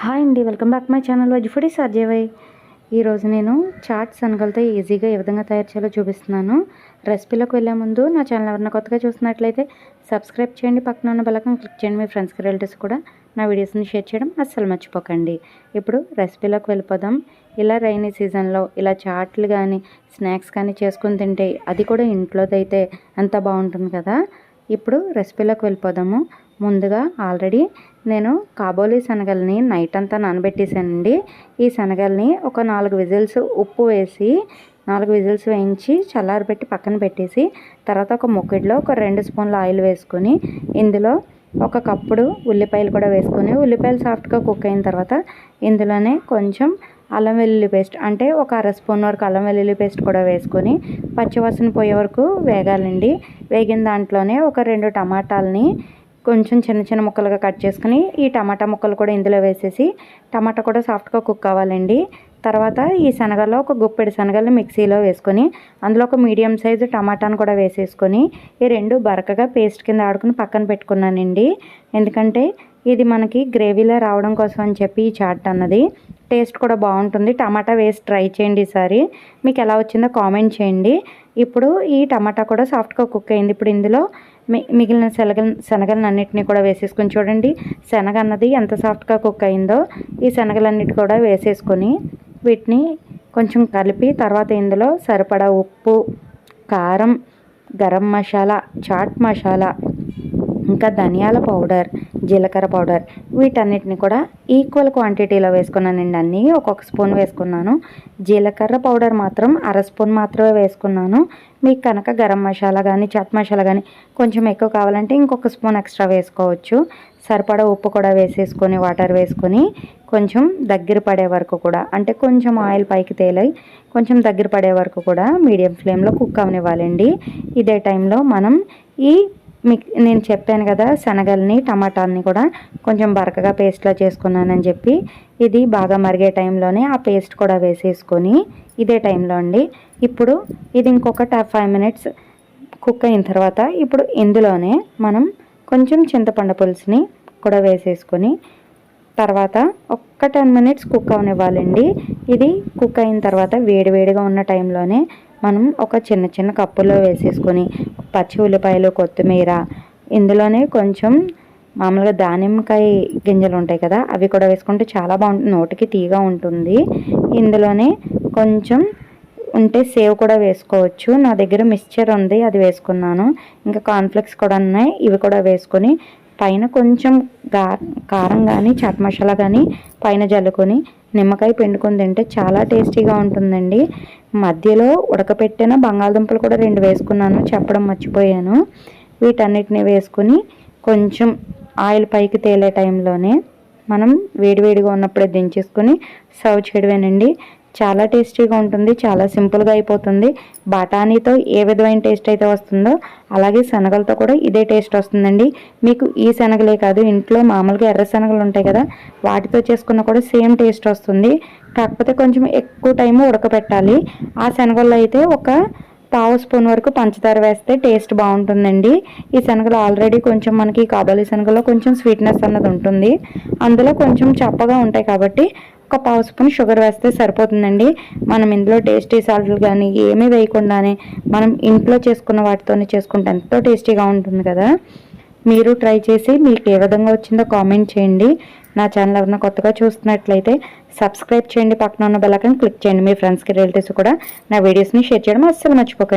Hi అండి welcome back my channel veg foodie సాధ్యవై ఈరోజు నేను చాట్ శనగలతో ఈజీగా ఏ విధంగా తయారు చేయాలో చూపిస్తున్నాను. రెసిపీలోకి వెళ్ళే ముందు నా ఛానల్ ఎవరైనా కొత్తగా చూసినట్లయితే సబ్స్క్రైబ్ చేయండి పక్కన ఉన్న బలకం క్లిక్ చేయండి మీ ఫ్రెండ్స్కి రిలేటివ్స్ కూడా నా వీడియోస్ని షేర్ చేయడం అస్సలు మర్చిపోకండి. ఇప్పుడు రెసిపీలోకి వెళ్ళిపోదాం. ఇలా రైనీ సీజన్లో ఇలా చాట్లు కానీ స్నాక్స్ కానీ చేసుకుని తింటే అది కూడా ఇంట్లోదైతే అంత బాగుంటుంది కదా. ఇప్పుడు రెసిపీలోకి వెళ్ళిపోదాము. ముందుగా ఆల్రెడీ నేను కాబోలి శనగల్ని నైట్ అంతా నానబెట్టేసానండి ఈ శనగల్ని ఒక నాలుగు విజిల్స్ ఉప్పు వేసి నాలుగు విజిల్స్ వేయించి చల్లారబెట్టి పక్కన పెట్టేసి తర్వాత ఒక ముక్కిడిలో ఒక రెండు స్పూన్ల ఆయిల్ వేసుకొని ఇందులో ఒక కప్పుడు ఉల్లిపాయలు కూడా వేసుకొని ఉల్లిపాయలు సాఫ్ట్గా కుక్ అయిన తర్వాత ఇందులోనే కొంచెం అల్లం వెల్లుల్లి పేస్ట్ అంటే ఒక అర స్పూన్ వరకు అల్లం వెల్లుల్లి పేస్ట్ కూడా వేసుకొని పచ్చివాసన పోయే వరకు వేగాలండి. వేగిన దాంట్లోనే ఒక రెండు టమాటాలని కొంచెం చిన్న చిన్న ముక్కలుగా కట్ చేసుకుని ఈ టమాటా ముక్కలు కూడా ఇందులో వేసేసి టమాటా కూడా సాఫ్ట్గా కుక్ అవ్వాలండి. తర్వాత ఈ శనగల్లో ఒక గుప్పెడు శనగలు మిక్సీలో వేసుకొని అందులో ఒక మీడియం సైజు టమాటాను కూడా వేసేసుకొని ఈ రెండు బరకగా పేస్ట్ కింద ఆడుకుని పక్కన పెట్టుకున్నానండి. ఎందుకంటే ఇది మనకి గ్రేవీలో రావడం కోసం అని చెప్పి ఈ చాట్ అన్నది. టేస్ట్ కూడా బాగుంటుంది. టమాటా వేసి ట్రై చేయండి ఈసారి. మీకు ఎలా వచ్చిందో కామెంట్ చేయండి. ఇప్పుడు ఈ టమాటా కూడా సాఫ్ట్గా కుక్ అయింది. ఇప్పుడు ఇందులో మిగిలిన శనగ శనగలను అన్నిటిని కూడా వేసేసుకొని చూడండి. శనగ అన్నది ఎంత సాఫ్ట్గా కుక్ అయిందో ఈ శనగలన్నిటి కూడా వేసేసుకొని వీటిని కొంచెం కలిపి తర్వాత ఇందులో సరిపడా ఉప్పు కారం గరం మసాలా చాట్ మసాలా ఇంకా ధనియాల పౌడర్ జీలకర్ర పౌడర్. వీటన్నిటిని కూడా ఈక్వల్ క్వాంటిటీలో వేసుకున్నానండి అన్నీ ఒక్కొక్క స్పూన్ వేసుకున్నాను. జీలకర్ర పౌడర్ మాత్రం అర స్పూన్ మాత్రమే వేసుకున్నాను. మీకు కనుక గరం మసాలా కానీ చాట్ మసాలా కానీ కొంచెం ఎక్కువ కావాలంటే ఇంకొక స్పూన్ ఎక్స్ట్రా వేసుకోవచ్చు. సరిపడా ఉప్పు కూడా వేసేసుకొని వాటర్ వేసుకొని కొంచెం దగ్గర పడే వరకు కూడా అంటే కొంచెం ఆయిల్ పైకి తేలై కొంచెం దగ్గర పడే వరకు కూడా మీడియం ఫ్లేమ్లో కుక్ అవనివ్వాలండి. ఇదే టైంలో మనం ఈ మీకు నేను చెప్పాను కదా శనగల్ని టమాటాలని కూడా కొంచెం బరకగా పేస్ట్లా చేసుకున్నానని చెప్పి. ఇది బాగా మరిగే టైంలోనే ఆ పేస్ట్ కూడా వేసేసుకొని ఇదే టైంలో అండి. ఇప్పుడు ఇది ఇంకొక ఫైవ్ మినిట్స్ కుక్ అయిన తర్వాత ఇప్పుడు ఇందులోనే మనం కొంచెం చింతపండు పులుసుని కూడా వేసేసుకొని తర్వాత ఒక్క టెన్ మినిట్స్ కుక్ అవనివ్వాలండి. ఇది కుక్ అయిన తర్వాత వేడివేడిగా ఉన్న టైంలోనే మనం ఒక చిన్న చిన్న కప్పులో వేసేసుకొని పచ్చి ఉల్లిపాయలు కొత్తిమీర ఇందులోనే కొంచెం మామూలుగా దానిమ్మకాయ గింజలు ఉంటాయి కదా అవి కూడా వేసుకుంటే చాలా బాగుంటుంది. నోటికి తీగా ఉంటుంది. ఇందులోనే కొంచెం ఉంటే సేవ్ కూడా వేసుకోవచ్చు. నా దగ్గర మిక్స్చర్ ఉంది అది వేసుకున్నాను. ఇంకా కాన్ఫ్లెక్స్ కూడా ఉన్నాయి ఇవి కూడా వేసుకొని పైన కొంచెం కారం కానీ చాట్ మసాలా కానీ పైన జల్లుకొని నిమ్మకాయ పిండుకొని తింటే చాలా టేస్టీగా ఉంటుందండి. మధ్యలో ఉడకపెట్టిన బంగాళదుంపలు కూడా రెండు వేసుకున్నాను చెప్పడం మర్చిపోయాను. వీటన్నిటిని వేసుకొని కొంచెం ఆయిల్ పైకి తేలే టైంలోనే మనం వేడివేడిగా ఉన్నప్పుడే దించేసుకొని సర్వ్ చేయడమేనండి. చాలా టేస్టీగా ఉంటుంది చాలా సింపుల్గా అయిపోతుంది. బఠానీతో ఏ విధమైన టేస్ట్ అయితే వస్తుందో అలాగే శనగలతో కూడా ఇదే టేస్ట్ వస్తుందండి. మీకు ఈ శనగలే కాదు ఇంట్లో మామూలుగా ఎర్ర శనగలు ఉంటాయి కదా వాటితో చేసుకున్న కూడా సేమ్ టేస్ట్ వస్తుంది. కాకపోతే కొంచెం ఎక్కువ టైం ఉడకపెట్టాలి. ఆ శనగల్లో అయితే ఒక పావు స్పూన్ వరకు పంచదార వేస్తే టేస్ట్ బాగుంటుందండి. ఈ శనగలు ఆల్రెడీ కొంచెం మనకి కాబోలి శనగలో కొంచెం స్వీట్నెస్ అన్నది ఉంటుంది. అందులో కొంచెం చప్పగా ఉంటాయి కాబట్టి ఒక పావు స్పూన్ షుగర్ వేస్తే సరిపోతుందండి. మనం ఇందులో టేస్టీ సాల్ట్లు కానీ ఏమీ వేయకుండానే మనం ఇంట్లో చేసుకున్న వాటితోనే చేసుకుంటే ఎంతో టేస్టీగా ఉంటుంది కదా. మీరు ట్రై చేసి మీకు ఏ విధంగా వచ్చిందో కామెంట్ చేయండి. నా ఛానల్ ఎవరైనా కొత్తగా చూస్తున్నట్లయితే సబ్స్క్రైబ్ చేయండి. పక్కన ఉన్న బెల్లకని క్లిక్ చేయండి. మీ ఫ్రెండ్స్కి రిలేటివ్స్ కూడా నా వీడియోస్ని షేర్ చేయడం అస్సలు మర్చిపోకండి.